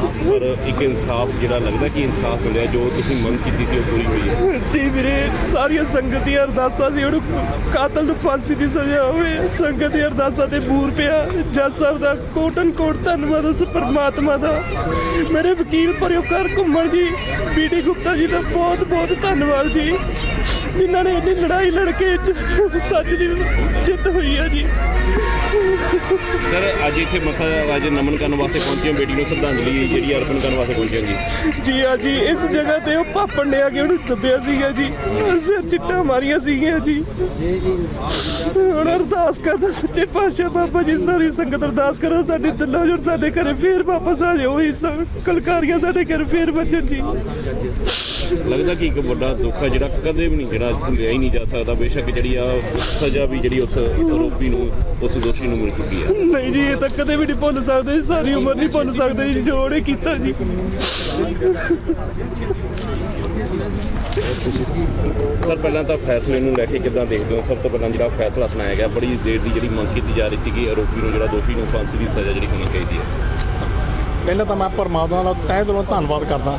ਪਰ ਇੱਕ ਇਨਸਾਫ ਜਿਹੜਾ ਲੱਗਦਾ ਕਿ ਇਨਸਾਫ ਮਿਲਿਆ, ਜੋ ਤੁਸੀਂ ਮੰਗ ਕੀਤੀ ਸੀ, ਉਹ ਪੂਰੀ ਹੋਈ ਹੈ। ਜੀ ਵੀਰੇ, ਸਾਰੀਆਂ ਸੰਗਤ ਦੀਆਂ ਅਰਦਾਸਾਂ ਸੀ, ਉਹਨੂੰ ਕਾਤਲ ਨੂੰ ਫਾਂਸੀ ਦੀ ਸਜ਼ਾ ਹੋਵੇ। ਸੰਗਤ ਦੀਆਂ ਅਰਦਾਸਾਂ ਤੇ ਬੂਰ ਪਿਆ। ਜੱਜ ਸਾਹਿਬ ਦਾ ਕੋਟਨ ਕੋਟ ਧੰਨਵਾਦ ਉਸ ਪਰਮਾਤਮਾ ਦਾ। ਮੇਰੇ ਵਕੀਲ ਪਰਿਓਕਾਰ ਘੁੰਮਣ ਜੀ ਬੀਡੀ ਗੁਪਤਾ ਜੀ ਦਾ ਬਹੁਤ ਬਹੁਤ ਧੰਨਵਾਦ ਜੀ। ਜਿਨ੍ਹਾਂ ਨੇ ਇੰਨੀ ਲੜਾਈ ਲੜ ਕੇ ਸੱਚ ਦੀ ਜਿੱਤ ਹੋਈ ਹੈ ਜੀ। ਸਰ ਅੱਜ ਇੱਥੇ ਮੱਥਾ ਅੱਜ ਨਮਨ ਕਰਨ ਵਾਸਤੇ ਪਹੁੰਚੇ ਹੋ ਬੇਟੀ ਨੂੰ ਸ਼ਰਧਾਂਜਲੀ ਜਿਹੜੀ ਅਰਪਣ ਕਰਨ ਵਾਸਤੇ ਪਹੁੰਚੇ ਹੋ ਜੀ। ਜੀ ਆ ਜੀ ਇਸ ਜਗ੍ਹਾ ਤੇ ਉਹ ਪਾਪਣ ਨੇ ਆ ਕੇ ਉਹਨੂੰ ਦੱਬਿਆ ਸੀਗਾ ਜੀ। ਸਿਰ ਚਿੱਟਾ ਮਾਰੀਆਂ ਸੀਗੀਆਂ ਜੀ। ਹੁਣ ਅਰਦਾਸ ਕਰਦਾ ਸੱਚੇ ਪਾਤਸ਼ਾਹ ਬਾਬਾ ਜੀ ਸਾਰੀ ਸੰਗਤ ਅਰਦਾਸ ਕਰੋ ਸਾਡੇ ਦਿਲੋਂ ਜੁੜ ਸਾਡੇ ਘਰੇ ਫੇਰ ਵਾਪਸ ਆ ਜਾਓ ਸਭ ਕਲਕਾਰੀਆਂ ਸਾਡੇ ਘਰ ਫੇਰ ਵੱਜਣ ਜੀ। ਲੱਗਦਾ ਕਿ ਇੱਕ ਵੱਡਾ ਦੁੱਖ ਹੈ ਜਿਹੜਾ ਕਦੇ ਵੀ ਨਹੀਂ ਜਿਹੜਾ ਭੁੱਲਿਆ ਹੀ ਨਹੀਂ ਜਾ ਸਕਦਾ। ਬੇਸ਼ੱਕ ਜਿਹੜੀ ਆ ਸਜ਼ਾ ਵੀ ਜਿਹੜੀ ਉਸ ਆਰੋਪੀ ਨੂੰ ਉਸ ਦੋਸ਼ੀ ਨੂੰ ਮਿਲ ਚੁੱਕੀ ਹੈ ਨਹੀਂ ਜੀ ਇਹ ਤਾਂ ਕਦੇ ਵੀ ਨਹੀਂ ਭੁੱਲ ਸਕਦੇ ਜੀ, ਸਾਰੀ ਉਮਰ ਨਹੀਂ ਭੁੱਲ ਸਕਦੇ ਜੀ ਜੋ ਉਹਨੇ ਕੀਤਾ ਜੀ। ਸਰ ਪਹਿਲਾਂ ਤਾਂ ਫੈਸਲੇ ਨੂੰ ਲੈ ਕੇ ਕਿੱਦਾਂ ਦੇਖਦੇ ਹੋ? ਸਭ ਤੋਂ ਪਹਿਲਾਂ ਜਿਹੜਾ ਫੈਸਲਾ ਸੁਣਾਇਆ ਗਿਆ ਬੜੀ ਦੇਰ ਦੀ ਜਿਹੜੀ ਮੰਗ ਕੀਤੀ ਜਾ ਰਹੀ ਸੀ ਕਿ ਆਰੋਪੀ ਨੂੰ ਜਿਹੜਾ ਦੋਸ਼ੀ ਨੂੰ ਫਾਂਸੀ ਦੀ ਸਜ਼ਾ ਜਿਹੜੀ ਹੋਣੀ ਚਾਹੀਦੀ ਹੈ। ਪਹਿਲਾਂ ਤਾਂ ਮੈਂ ਪਰਮਾਤਮਾ ਦਾ ਤਹਿ ਦਿਲੋਂ ਧੰਨਵਾਦ ਕਰਦਾ।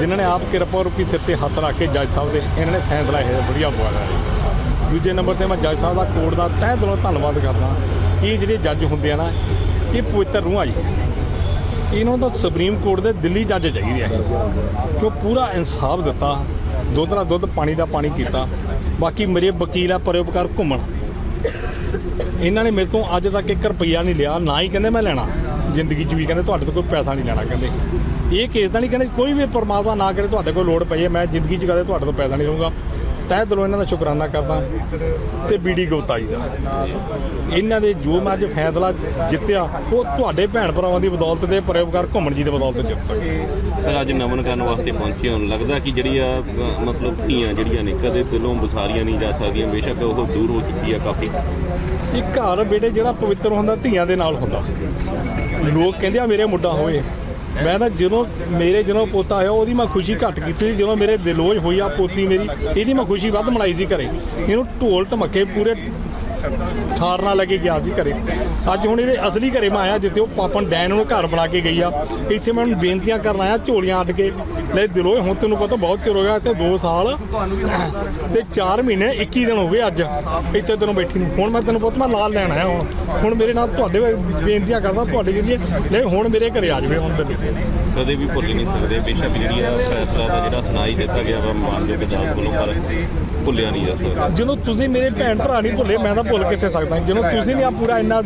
ਜਿਨ੍ਹਾਂ ਨੇ ਆਪ ਕਿਰਪਾ ਰੂਪੀ ਸਿਰ ਤੇ ਹੱਥ ਰੱਖ ਕੇ ਜੱਜ ਸਾਹਿਬ ਦੇ ਇਹਨਾਂ ਨੇ ਫੈਸਲਾ ਇਹ ਵਧੀਆ ਬੁਆਇਆ ਦੂਜੇ ਨੰਬਰ ਤੇ ਮੈਂ ਜੱਜ ਸਾਹਿਬ ਦਾ ਕੋਰਟ ਦਾ ਤਹਿ ਦਿਲੋਂ ਧੰਨਵਾਦ ਕਰਦਾ। ਇਹ ਜਿਹੜੇ ਜੱਜ ਹੁੰਦੇ ਆ ਨਾ, ਇਹ ਪਵਿੱਤਰ ਰੂਹਾਂ ਜੀ। ਇਹਨਾਂ ਨੂੰ ਤਾਂ ਸੁਪਰੀਮ ਕੋਰਟ ਦੇ ਦਿੱਲੀ ਜੱਜ ਚਾਹੀਦੇ ਆ ਕਿਉਂ ਪੂਰਾ ਇਨਸਾਫ ਦਿੱਤਾ, ਦੁੱਧ ਦਾ ਦੁੱਧ, ਪਾਣੀ ਦਾ ਪਾਣੀ ਕੀਤਾ ਬਾਕੀ ਮੇਰੇ ਵਕੀਲ ਆ, ਪਰਉਪਕਾਰ ਘੁੰਮਣ। ਇਹਨਾਂ ਨੇ ਮੇਰੇ ਤੋਂ ਅੱਜ ਤੱਕ 1 ਰੁਪਈਆ ਨਹੀਂ ਲਿਆ, ਨਾ ਹੀ ਕਹਿੰਦੇ ਮੈਂ ਲੈਣਾ। ਜ਼ਿੰਦਗੀ 'ਚ ਵੀ ਕਹਿੰਦੇ ਤੁਹਾਡੇ ਤੋਂ ਕੋਈ ਪੈਸਾ ਨਹੀਂ ਲੈਣਾ ਕਹਿੰਦੇ। ਇਹ ਕੇਸ ਦਾ ਨਹੀਂ ਕਹਿੰਦੇ ਕੋਈ ਵੀ ਪਰਮਾਤਮਾ ਨਾ ਕਰੇ ਤੁਹਾਡੇ ਕੋਲ ਲੋੜ ਪਈ ਮੈਂ ਜ਼ਿੰਦਗੀ 'ਚ ਕਦੇ ਤੁਹਾਡੇ ਤੋਂ ਪੈਸਾ ਨਹੀਂ ਲਊਂਗਾ। ਤਹਿ ਦਿਲੋਂ ਇਹਨਾਂ ਦਾ ਸ਼ੁਕਰਾਨਾ ਕਰਦਾ ਤੇ ਬੀਡੀ ਗੁਪਤਾ ਜੀ ਦਾ। ਇਹਨਾਂ ਦੇ ਜੋ ਮੈਂ ਅੱਜ ਫੈਸਲਾ ਜਿੱਤਿਆ ਉਹ ਤੁਹਾਡੇ ਭੈਣ ਭਰਾਵਾਂ ਦੀ ਬਦੌਲਤ ਤੇ ਪਰਉਪਕਾਰ ਘੁੰਮਣ ਜੀ ਦੀ ਬਦੌਲਤ ਜਿੱਤ ਸਕੇ। ਸਰ ਅੱਜ ਨਮਨ ਕਰਨ ਵਾਸਤੇ ਪਹੁੰਚੇ ਹੋ ਲੱਗਦਾ ਕਿ ਜਿਹੜੀ ਆ ਮਤਲਬ ਧੀਆਂ ਜਿਹੜੀਆਂ ਨੇ ਕਦੇ ਦਿਲੋਂ ਵਿਸਾਰੀਆਂ ਨਹੀਂ ਜਾ ਸਕਦੀਆਂ ਬੇਸ਼ੱਕ ਉਹ ਦੂਰ ਹੋ ਚੁੱਕੀ ਆ ਕਾਫੀ। ਇਹ ਘਰ ਬੇਟੇ ਜਿਹੜਾ ਪਵਿੱਤਰ ਹੁੰਦਾ ਧੀਆਂ ਦੇ ਨਾਲ ਹੁੰਦਾ। ਲੋਕ ਕਹਿੰਦੇ ਆ ਮੇਰੇ ਮੁੰਡਾ ਹੋਵੇ ਮੈਂ ਤਾਂ ਜਦੋਂ ਮੇਰੇ ਜਦੋਂ ਪੋਤਾ ਹੋਇਆ ਉਹਦੀ ਮੈਂ ਖੁਸ਼ੀ ਘੱਟ ਕੀਤੀ ਸੀ। ਜਦੋਂ ਮੇਰੇ ਦਿਲੋਜ ਹੋਈ ਆ ਪੋਤੀ ਮੇਰੀ, ਇਹਦੀ ਮੈਂ ਖੁਸ਼ੀ ਵੱਧ ਮਨਾਈ ਸੀ ਘਰੇ ਇਹਨੂੰ ਢੋਲ ਢਮੱਕੇ ਪੂਰੇ ਠਾਰ ਨਾਲ ਲੈ ਕੇ ਗਿਆ ਸੀ ਘਰੇ। ਅੱਜ ਹੁਣ ਇਹਦੇ ਅਸਲੀ ਘਰੇ ਮੈਂ ਆਇਆ ਜਿੱਥੇ ਉਹ ਪਾਪਨ ਡੈਨ ਨੂੰ ਘਰ ਬਣਾ ਕੇ ਗਈ ਆ। ਇੱਥੇ ਮੈਂ ਉਹਨੂੰ ਬੇਨਤੀਆਂ ਕਰਨ ਆਇਆ ਝੋਲੀਆਂ ਅੱਡ ਕੇ। ਲੈ ਦਿਲੋਂ ਹੁਣ ਤੈਨੂੰ ਪਤਾ ਬਹੁਤ ਚਿਰ ਹੋ ਗਿਆ ਤੇ 2 ਸਾਲ ਤੇ 4 ਮਹੀਨੇ 21 ਦਿਨ ਹੋ ਗਏ ਅੱਜ ਇੱਥੇ ਤੈਨੂੰ ਬੈਠੀ ਨੂੰ। ਹੁਣ ਮੈਂ ਤੈਨੂੰ ਪੁੱਤ ਮੈਂ ਲਾਲ ਲੈਣ ਆਇਆ ਹੁਣ ਹੁਣ ਮੇਰੇ ਨਾਲ ਤੁਹਾਡੇ ਬੇਨਤੀਆਂ ਕਰਦਾ ਤੁਹਾਡੇ ਜਰੀਏ ਲੈ ਹੁਣ ਮੇਰੇ ਘਰੇ ਆ ਜਾਵੇ ਹੁਣ ਦਿਨ ਕਦੇ ਵੀ ਭੁੱਲ ਨਹੀਂ ਸਕਦੇ। ਬੇਸ਼ੱਕ ਜਿਹੜੀ ਆ ਫੈਸਲਾ ਦਾ ਜਿਹੜਾ ਸੁਣਾਈ ਦਿੱਤਾ ਗਿਆ ਵਾ ਮਾਨਯੋਗ ਅਦਾਲਤ ਵੱਲੋਂ ਪਰ ਭੁੱਲਿਆ ਨਹੀਂ ਜਾ ਸਕਦਾ। ਜਦੋਂ ਤੁਸੀਂ ਮੇਰੇ ਭੈਣ ਭਰਾ ਨਹੀਂ ਭੁੱਲੇ ਮੈਂ ਤਾਂ ਭੁੱਲ ਕਿੱਥੇ ਸਕਦਾ ਜਦੋਂ ਤੁਸੀਂ ਨਹੀਂ ਆ ਪੂਰਾ ਇੰਨਾ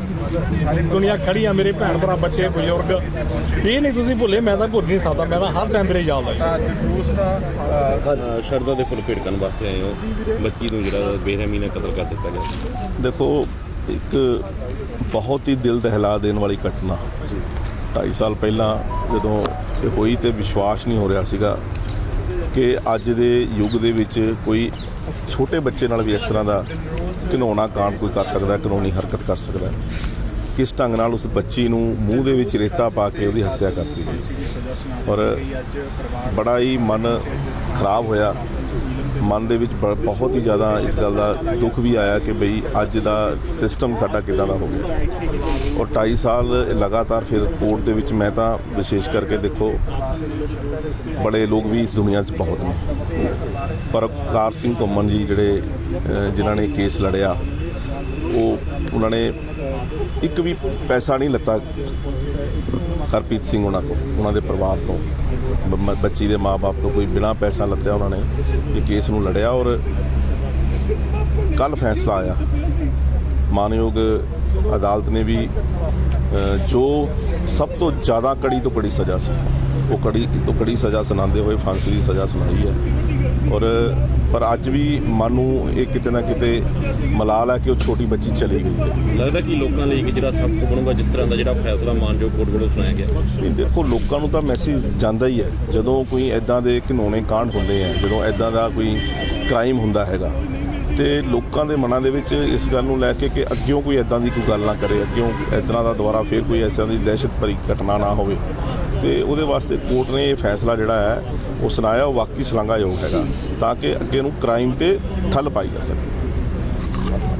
ਦੁਨੀਆ ਖੜੀ ਆ ਮੇਰੇ ਭੈਣ ਭਰਾ ਬੱਚੇ ਬਜ਼ੁਰਗ। ਇਹ ਨਹੀਂ ਤੁਸੀਂ ਭੁੱਲੇ ਮੈਂ ਤਾਂ ਭੁੱਲ ਨਹੀਂ ਸਕਦਾ ਮੈਂ ਤਾਂ ਹਰ ਟਾਈਮ ਮੇਰੇ ਯਾਦ ਆਈ ਅ, ਸ਼ਰਧਾ ਦੇ ਫੁੱਲ ਭੇਟ ਕਰਨ ਵਾਸਤੇ ਆਏ ਹੋ। ਬੱਚੀ ਨੂੰ ਜਿਹੜਾ ਬੇਰਹਿਮੀ ਨਾਲ ਕਤਲ ਕਰ ਦਿੱਤਾ ਗਿਆ। ਦੇਖੋ ਇੱਕ ਬਹੁਤ ਹੀ ਦਿਲ ਦਹਿਲਾ ਦੇਣ ਵਾਲੀ ਘਟਨਾ। 2.5 ਸਾਲ ਪਹਿਲਾਂ ਜਦੋਂ ਇਹ ਹੋਈ ਤੇ ਵਿਸ਼ਵਾਸ ਨਹੀਂ ਹੋ ਰਿਹਾ ਸੀਗਾ ਕਿ ਅੱਜ ਦੇ ਯੁੱਗ ਦੇ ਵਿੱਚ ਕੋਈ ਛੋਟੇ ਬੱਚੇ ਨਾਲ ਵੀ ਇਸ ਤਰ੍ਹਾਂ ਦਾ ਘਿਨੌਣਾ ਕਾਂਡ ਕੋਈ ਕਰ ਸਕਦਾ ਹੈ, ਕਾਨੂੰਨੀ ਹਰਕਤ ਕਰ ਸਕਦਾ ਕਿਸ ਢੰਗ ਨਾਲ ਉਸ ਬੱਚੀ ਨੂੰ ਮੂੰਹ ਦੇ ਵਿੱਚ ਰੇਤਾ ਪਾ ਕੇ ਉਹਦੀ ਹੱਤਿਆ ਕਰਤੀ ਗਈ? ਔਰ ਬੜਾ ਹੀ ਮਨ ਖਰਾਬ ਹੋਇਆ ਮਨ ਦੇ ਵਿੱਚ ਬ- ਬਹੁਤ ਹੀ ਜ਼ਿਆਦਾ ਇਸ ਗੱਲ ਦਾ ਦੁੱਖ ਵੀ ਆਇਆ ਕਿ ਬਈ ਅੱਜ ਦਾ ਸਿਸਟਮ ਸਾਡਾ ਕਿਦਾਂ ਦਾ ਹੋ ਗਿਆ। ਔਰ 2.5 ਸਾਲ ਲਗਾਤਾਰ ਫਿਰ ਕੋਰਟ ਦੇ ਵਿੱਚ ਮੈਂ ਤਾਂ ਵਿਸ਼ੇਸ਼ ਕਰਕੇ ਦੇਖੋ, ਬੜੇ ਲੋਕ ਵੀ ਇਸ ਦੁਨੀਆ 'ਚ ਬਹੁਤ ਨੇ। ਪਰ ਕਾਰ ਸਿੰਘ ਘੁੰਮਣ ਜੀ ਜਿਹੜੇ ਜਿਨ੍ਹਾਂ ਨੇ ਕੇਸ ਲੜਿਆ, ਉਹ ਉਹਨਾਂ ਨੇ ਇੱਕ ਵੀ ਪੈਸਾ ਨਹੀਂ ਲੱਤਾ ਹਰਪ੍ਰੀਤ ਸਿੰਘ ਉਹਨਾਂ ਤੋਂ ਉਹਨਾਂ ਦੇ ਪਰਿਵਾਰ ਤੋਂ। ਬੱਚੀ ਦੇ ਮਾਪੇ ਤੋਂ ਕੋਈ ਬਿਨਾ ਪੈਸਾ ਲੱਤਿਆ ਉਹਨਾਂ ਨੇ ਇਹ ਕੇਸ ਨੂੰ ਲੜਿਆ ਔਰ ਕੱਲ ਫੈਸਲਾ ਆਇਆ। ਮਾਨਯੋਗ ਅਦਾਲਤ ਨੇ ਵੀ ਜੋ ਸਭ ਤੋਂ ਜ਼ਿਆਦਾ ਕੜੀ ਤੋਂ ਕੜੀ ਸਜ਼ਾ ਸੀ, ਉਹ ਕੜੀ ਤੋਂ ਕੜੀ ਸਜ਼ਾ ਸੁਣਾਉਂਦੇ ਹੋਏ ਫਾਂਸੀ ਦੀ ਸਜ਼ਾ ਸੁਣਾਈ ਹੈ। ਔਰ ਪਰ ਅੱਜ ਵੀ ਮਨ ਨੂੰ ਇਹ ਕਿਤੇ ਨਾ ਕਿਤੇ ਮਲਾਲ ਹੈ ਕਿ ਉਹ ਛੋਟੀ ਬੱਚੀ ਚਲੀ ਗਈ ਹੈ। ਲੱਗਦਾ ਕਿ ਲੋਕਾਂ ਲਈ ਇੱਕ ਜਿਹੜਾ ਸਭ ਤੋਂ ਬਣੂਗਾ ਜਿਸ ਤਰ੍ਹਾਂ ਦਾ ਜਿਹੜਾ ਫੈਸਲਾ ਮਾਨਯੋਗ ਕੋਰਟ ਵੱਲੋਂ ਸੁਣਾਇਆ ਗਿਆ? ਨਹੀਂ ਦੇਖੋ ਲੋਕਾਂ ਨੂੰ ਤਾਂ ਮੈਸੇਜ ਜਾਂਦਾ ਹੀ ਹੈ। ਜਦੋਂ ਕੋਈ ਐਦਾਂ ਦੇ ਘਿਨੌਣੇ ਕਾਂਡ ਹੁੰਦੇ ਆ ਜਦੋਂ ਐਦਾਂ ਦਾ ਕੋਈ ਕ੍ਰਾਈਮ ਹੁੰਦਾ ਹੈਗਾ ਤੇ ਲੋਕਾਂ ਦੇ ਮਨਾਂ ਦੇ ਵਿੱਚ ਇਸ ਗੱਲ ਨੂੰ ਲੈ ਕੇ ਕਿ ਅੱਗਿਓਂ ਕੋਈ ਐਦਾਂ ਦੀ ਕੋਈ ਗੱਲ ਨਾ ਕਰੇ, ਅੱਗਿਓਂ ਐਦਾਂ ਦਾ ਦੁਬਾਰਾ ਫੇਰ ਕੋਈ ਐਸਾ ਦੀ ਦਹਿਸ਼ਤ ਭਰੀ ਘਟਨਾ ਨਾ ਹੋਵੇ। ਤੇ ਉਹਦੇ ਵਾਸਤੇ ਕੋਰਟ ਨੇ ਇਹ ਫੈਸਲਾ ਜਿਹੜਾ ਹੈ, ਉਹ ਸੁਣਾਇਆ, ਉਹ ਵਾਕਈ ਸ਼ਲਾਘਾਯੋਗ ਹੈਗਾ, ਤਾਂ ਕਿ ਅੱਗੇ ਨੂੰ ਕ੍ਰਾਈਮ ਤੇ ਠੱਲ ਪਾਈ ਜਾ ਸਕੇ।